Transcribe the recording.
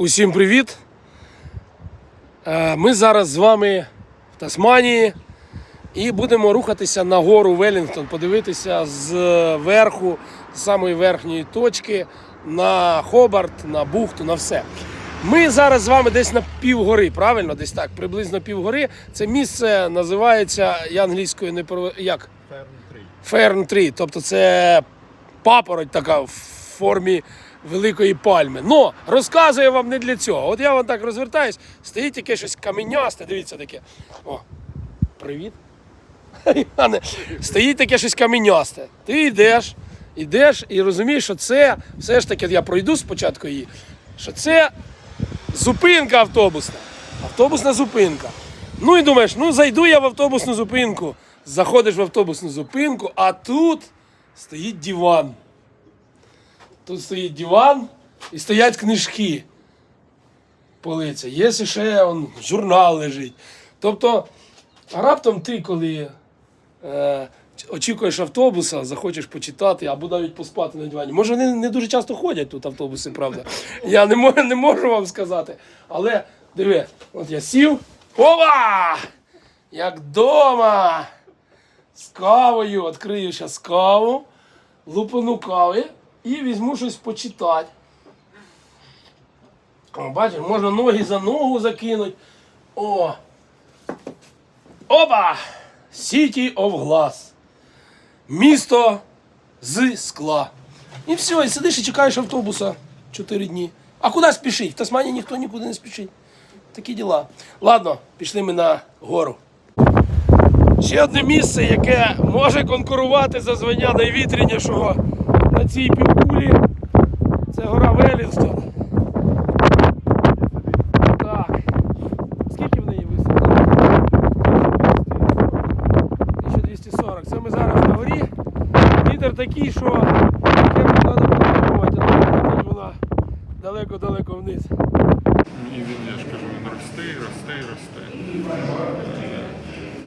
Усім привіт! Е, Ми зараз з вами в Тасманії і будемо рухатися на гору Велінгтон, подивитися з верху, з самої верхньої точки на Хобарт, на бухту, на все. Ми зараз з вами десь на півгори, правильно? Десь так, приблизно півгори. Це місце називається, я англійською не про як? Ферн 3, тобто це папороть така в формі великої пальми. Но розказую вам не для цього. От я вам так розвертаюсь, стоїть таке щось каменясте, дивіться таке. О, привіт. Стоїть таке щось каменясте. Ти йдеш, йдеш і розумієш, що це все ж таки я пройду спочатку її, що це зупинка автобусна. Автобусна зупинка. Ну і думаєш, ну зайду я в автобусну зупинку. Заходиш в автобусну зупинку, а тут стоїть диван. Тут стоїть диван і стоять книжки. Полиця. Є ще он, журнал лежить. Тобто, раптом ти, коли е, очікуєш автобуса, захочеш почитати або навіть поспати на дивані. Може, вони не дуже часто ходять тут автобуси, правда. Я не можу, не можу вам сказати. Але диви, от я сів. Ова! Як вдома! З кавою, відкрию зараз каву, лупану кави і візьму щось почитати. О, бачиш, можна ноги за ногу закинути. О! Опа! City of Glass. Місто з скла. І все, і сидиш і чекаєш автобуса 4 дні. А куди спішить? В Тасмані ніхто нікуди не спішить. Такі діла. Ладно, пішли ми на гору. Ще одне місце, яке може конкурувати за звання найвітрянішого на цій півкулі. Це гора Велінстон. Так. Скільки в неї висота? 1240. Це ми зараз на горі. Вітер такий, що треба придумувати, а вона далеко-далеко вниз. І він, я ж кажу, він росте, росте, росте.